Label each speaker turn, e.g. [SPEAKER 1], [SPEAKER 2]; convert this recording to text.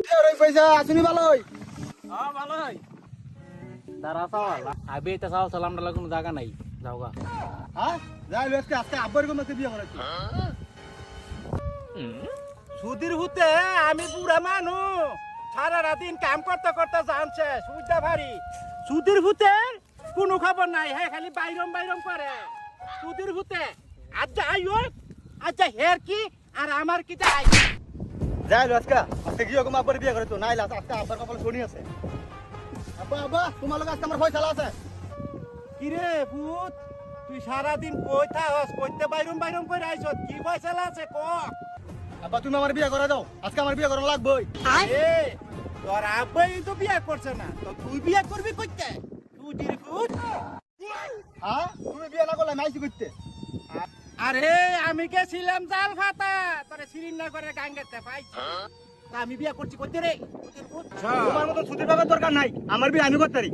[SPEAKER 1] ওই পয়সা আসুনি ভালোই।
[SPEAKER 2] হ্যাঁ ভালো দাঁড়া সওয়াল আবে এটা সওয়াল সালাম ডালা জায়গা নাই। যাও
[SPEAKER 1] হ্যাঁ? যাই আজকে আজকে আব্বার কোন মাকে বিয়ে করাচ্ছি
[SPEAKER 3] সুধীর হুতে আমি বুড়া মানুষ। সারা দিন কাম করতে করতে জানছে সুবিধা ভারী। সুধীর হুতে কোনো খবর নাই হ্যাঁ খালি বাইরম বাইরম করে। সুধীর হুতে আচ্ছা আচ্ছা হের কি? আর আমার কি যাই
[SPEAKER 1] যাই আজকে। আজকে গিয়ে কোন আব্বার বিয়ে করাচ্ছি নাই লাস আজকে আব্বার কপালে শনি আছে। আব্বা আব্বা তোমার লোক আজকে আমার ফয়সালা আছে।
[SPEAKER 3] কিরে ভূত তুই সারা দিন কই থাকস কইতে বাইরম বাইরম করে আইছ কি ফয়সালা আছে ক?
[SPEAKER 1] আব্বা তুমি আমার বিয়ে করে দাও। আজকে আমার বিয়ে করা লাগবেই।
[SPEAKER 3] এ তোর আব্বাই তো বিয়া করছে না তো তুই বিয়া করবি কইতে? সুধীর ভূত
[SPEAKER 1] হ্যাঁ তুমি বিয়ে না করলে মাইসি করতে
[SPEAKER 3] আরে আমি কে ছিলাম জাল ফাতা তোরে সিরিন না করে গাঙ্গেতে পাইছি। তা আমি বিয়া করছি কইতে রে?
[SPEAKER 1] তোমার মতো ছুটির বাবার দরকার নাই আমার বিয়ে আমি করতে পারি।